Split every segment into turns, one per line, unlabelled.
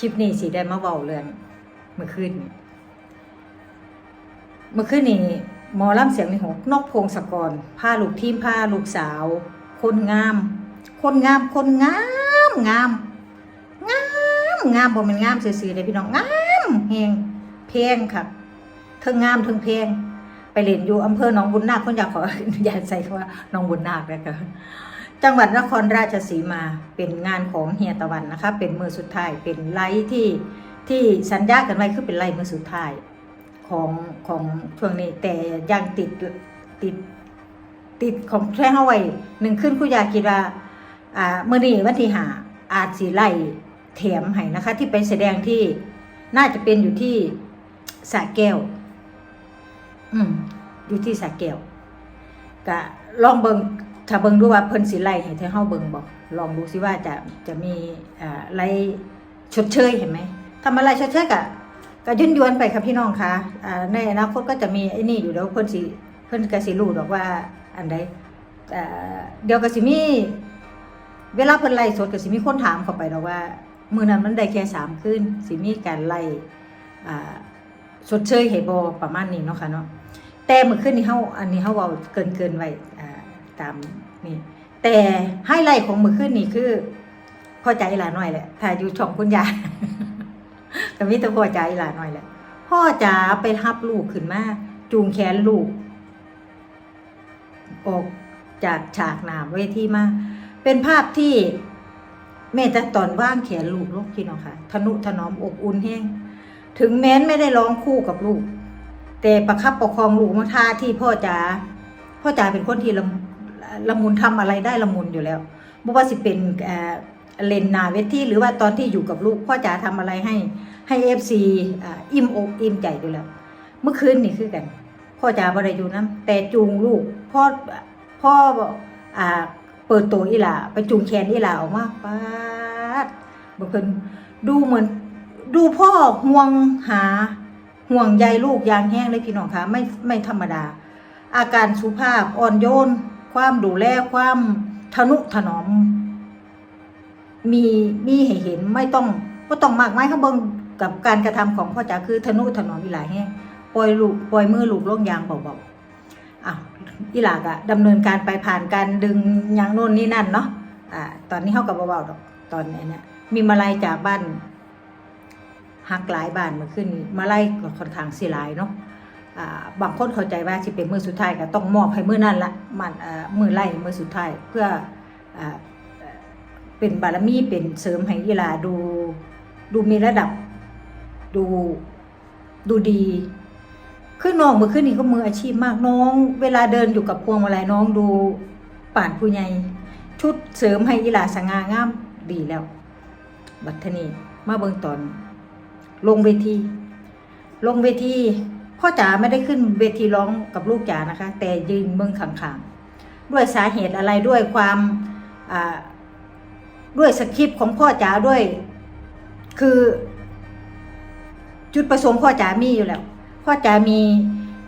คลิปนี้สิได้มาเว้าเรืองเมื่อคืนเมื่อคืนนี้หมอล่ำเสียงในหกนกพงศกรพาลูกทีมพาลูกสาว คนงาม คนงามคนงามงามงามงามบ่แม่นงามซื่อๆเลยพี่น้องงามแฮงเพลงค่ะเทิงงามเทิงเพลงไปเล่นอยู่อำเภอหนองบุญนาคคนอยากขออย่าใส่คำว่าหนองบุญนาคนะคะ จังหวัดนครราชสีมาเป็นงานของเฮียตะวันนะคะ เป็นมือสุดท้ายเป็นไลฟ์ที่ที่สัญญากันไว้คือเป็นไลฟ์มือสุดท้ายของของช่วงนี้แต่ยังติดติดติดของแค่เฮาไว้หนึ่งขึ้นคุณยาคิดว่าอ่าเมื่อนี้วันที่หาอาจสีไล่แถมให้นะคะ ที่ไปแสดงที่น่าจะเป็นอยู่ที่สะแก้ว อืมอยู่ที่สะแก้วกะลองเบิง ถ้าเบิงดูว่าเพิ่นสิไล่ให้เธอเฮาเบิงบอกลองดูสิว่าจะจะมีอ่ไล่ชดเชยเห็นไหมทำอะไรชดเชยกะก็ยุ่นยวนไปครับพี่น้องคะอ่าในอนาคตก็จะมีไอ้นี่อยู่แล้วเพิ่นสิเพิ่นก็สิรู้ดอกว่าอันใดเดี๋ยวก็สิมีเวลาเพิ่นไล่สดก็สิมีคนถามเข้าไปแล้วว่ามื้อนั้นมันได้แค่สามคืนสิมีการไล่อ่าชดเชยให้บ่ประมาณนี้เนาะค่ะเนาะแต่มื้อคืนนี้เฮาอันนี้เฮาเว้าเกินเกินๆไว้อ่า ตามนี่ แต่ไฮไลท์ของมื้อคืนนี้คือพอใจหลาหน้อยแหละถ้าอยู่ช่องคุณยายก็มีแต่พอใจหลาหน้อยแหละ พ่อจ๋าไปรับลูกขึ้นมาจูงแขนลูก ออกจากฉากหนามเวทีมา เป็นภาพที่แม่แต่ตอนว่างแขนลูกลูกพี่น้องค่ะ ทนุถนอมอบอุ่นแห้ง ถึงแม้นไม่ได้ร้องคู่กับลูก แต่ประคับประคองลูกมาท่าที่พ่อจ๋าพ่อจ๋าเป็นคนที่ละ ละมุนทำอะไรได้ละมุนอยู่แล้วบ่ว่าสิเป็นเอ่อเลนนาเวทีหรือว่าตอนที่อยู่กับลูกพ่อจ๋าทำอะไรให้ให้เอฟซีอิ่มอกอิ่มใจอยู่แล้ว เมื่อคืนนี่คือกัน พ่อจ๋าบ่ได้อยู่นะแต่จูงลูกพ่อพ่ออ่าเปิดตัวอีหล่าไปจูงแขนอีหล่าออกมาป๊าดบางคนดูเหมือน ดูพ่อห่วงหาห่วงใยลูกอยางแห้งเลยพี่น้องคะไม่ไม่ธรรมดา อาการสุภาพอ่อนโยน ความดูแลความทนุถนอม มีมีให้เห็นไม่ต้องก็ต้องมากไม้ข้างบนกับการกระทำของพ่อจ๋าคือทนุถนอมอีหลาแห้งปล่อยลูกปล่อยมือลูกล่องยางเบาๆอะอีหลากอะดำเนินการไปผ่านการดึงยางโน่นนี่นั่นเนาะอ่าตอนนี้เขากับเบาๆดอกตอนนี้เนี่ยมีมาลัยจากบ้านหักหลายบ้านมื่อคืนมาไลัยก็ค่อนข้างสิหลายเนาะ บางคนเข้าใจว่าสิเป็นมือสุดท้ายก็ต้องมอบให้มือนั่นละมันมือไล่มือสุดท้ายเพื่ออเป็นบารมีเป็นเสริมให้อีหลาดูดูมีระดับดูดูดีคือน้องมื่อคืนนี้ก็มืออาชีพมากน้อง เวลาเดินอยู่กับพวงมาลัยน้องดูป่านผู้ใหญ่ชุดเสริมให้อีหลาสง่างามดีแล้ว บัดทนีมาเบิ่งตอน ลงเวที ลงเวที พ่อจ๋าไม่ได้ขึ้นเวทีร้องกับลูกจ๋านะคะ แต่ยืนเบิ่งข้างๆด้วยสาเหตุอะไรด้วยความด้วยสคริปต์ของพ่อจ๋าด้วย คือ จุดประสงค์พ่อจ๋ามีอยู่แล้ว พ่อจ๋ามี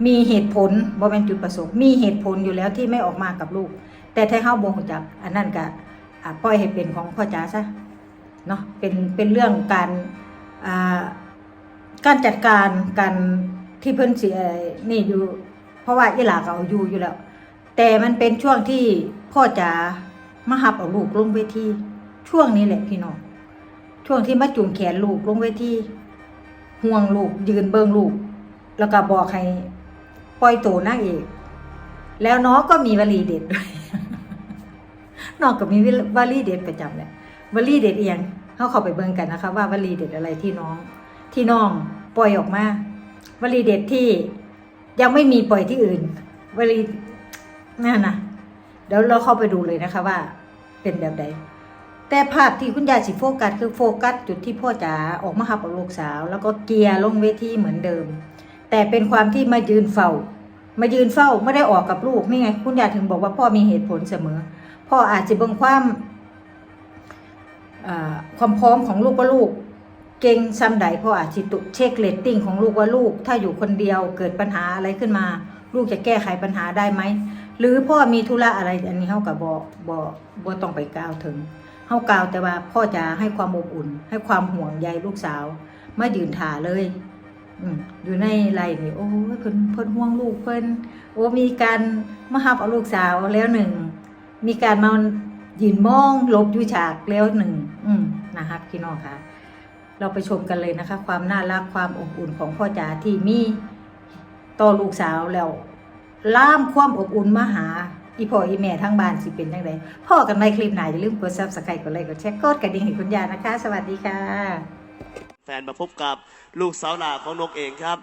มีเหตุผลบ่เป็นจุดประสงค์มีเหตุผลอยู่แล้วที่ไม่ออกมากับลูก แต่ถ้าเฮาบ่งจักอันนั้นก็ปล่อยให้เป็นของพ่อจ๋าซะเนาะเป็นเป็นเรื่องการการจัดการการ ที่เพิ่นเอ่อนี่อยู่ เพราะว่าอีหลาก็เอาอยู่อยู่แล้ว แต่มันเป็นช่วงที่พ่อจ๋ามาหับเอาลูกลงเวทีช่วงนี้แหละพี่น้องช่วงที่มาจูงแขนลูกลงเวทีห่วงลูกยืนเบิงลูก แล้วก็บอกให้ปล่อยตัวนางเอกแล้วน้องก็มีวลีเด็ดด้วยน้องก็มีวลีเด็ดประจำแหละวลีเด็ดเอียงเขาเข้าไปเบิ่งกันนะคะ ว่าวลีเด็ดอะไรที่น้อง ที่น้องปล่อยออกมา วลีเด็ดที่ยังไม่มีปล่อยที่อื่นวลีนั่นนะเดี๋ยวเราเข้าไปดูเลยนะคะว่า เป็นแบบใดแต่ภาพที่คุณยายสิโฟกัสคือโฟกัสจุดที่พ่อจ๋าออกมาหับกับลูกสาว แล้วก็เกียร์ลงเวทีเหมือนเดิม แต่เป็นความที่มายืนเฝ้า มายืนเฝ้าไม่ได้ออกกับลูกนี่ไง คุณยายถึงบอกว่าพ่อมีเหตุผลเสมอ พ่ออาจจะเบิ่งความความพร้อมของลูกว่าลูก เก่งซ้ำใดพ่ออาจจะตุเช็คเลตติ้งของลูกว่าลูก ถ้าอยู่คนเดียวเกิดปัญหาอะไรขึ้นมา ลูกจะแก้ไขปัญหาได้ไหม หรือพ่อมีธุระอะไรอันนี้เขากับบอบอบอต้องไปก้าวถึงเฮากล่าวแต่ว่าพ่อจะให้ความอบอุ่น ให้ความห่วงใยลูกสาวมายืนถ่าเลยอยู่ในไรนี่โอ้ยเพิ่นเพิ่นห่วงลูกเพิ่นโอ้มีการมาหับเอาลูกสาวแล้วหนึ่งมีการมายืนมองลบอยู่ฉากแล้วหนึ่งอืมนะคะพี่น้องค่ะ เราไปชมกันเลยนะคะ ความน่ารักความอบอุ่นของพ่อจ๋าที่มีต่อลูกสาวแล้วล่ามความอบอุ่นมาหาอีพ่ออีแม่ทั้งบ้านสิเป็นยังไงพ่อกันในคลิปไหนอย่าลืมกดซับสไครต์กดไลค์กดแชร์กดกระดิ่งให้คุณยานะคะ สวัสดีค่ะ
แฟนมาพบกับลูกสาวหลาของนกเองครับ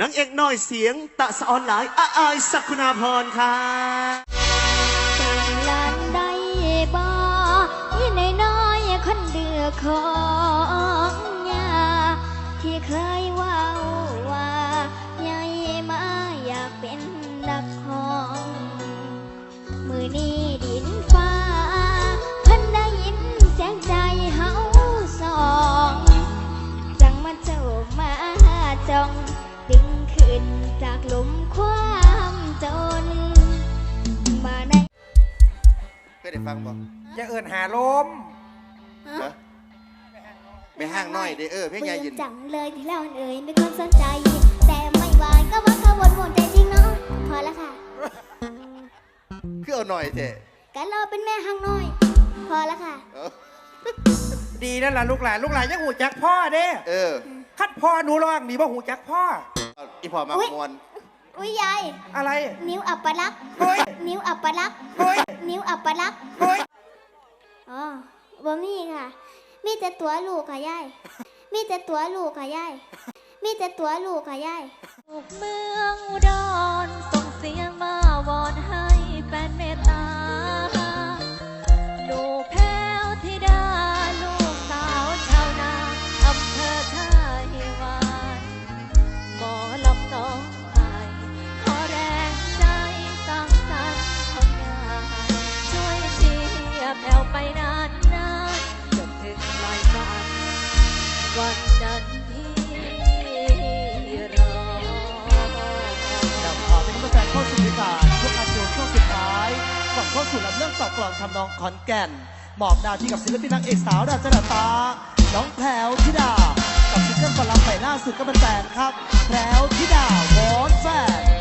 นางเอกน้อยเสียงตะสะออนหลายอาอายสักคุณาพรครับ
ลานได้บ่ที่ในน้อยคนเดือของ เคยเว่าว่าใหญ่มาอยากเป็นนักของ มือนี้ดินฟ้าเพิ่นได้ยินเสียงใจเฮาสองจังมาเจ้ามาจองดึงขึ้นจากหลุมความจน มาใน
เคยได้ฟังบ่
อย่าเอินหาลม
ฮะ ไม่ห้างน้อยเด้อเออเพ่งยายยิน
จังเลยที่เราเอ่ยไม่คนสนใจ แต่ไม่หวานก็ว่าขบวนหมดใจจริงเนาะพอแล้วค่ะ
คือเอาหน่อยเถอะ
กันเราเป็นแม่ห้างน้อย พอแล้วค่ะ
เออ
ดีนั่นล่ะลูกหลานลูกหลานยังหูจักพ่อเด้
เออ
คัดพ่อหนูร้องนี่บ่หูจักพ่อ
เอาอีพอมา
อุ๊ย
มวน
อุ้ยยาย
อะไร
นิ้วอับปลักษณ์
เฮ้ย
นิ้วอับปลักษณ์
เฮ้ย
นิ้วอับปลักษณ์
เฮ้ย
อ๋อบ่มีค่ะ มีแต่ตัวลูกค่ะยายมีแต่ตัวลูกค่ะยายมีแต่ตัวลูกค่ะยาย
เมืองอุดร รื่อ
งต่อกลองทำนองขอนแก่นมอบหน้าที่กับศิลปินนางเอกสาวดาจรตา น้องแพรวธิดา กับซิงเกิลบอลลัมใหม่ล่าสุดก็เป็นแฟนครับ แพรวธิดาวอนแฟน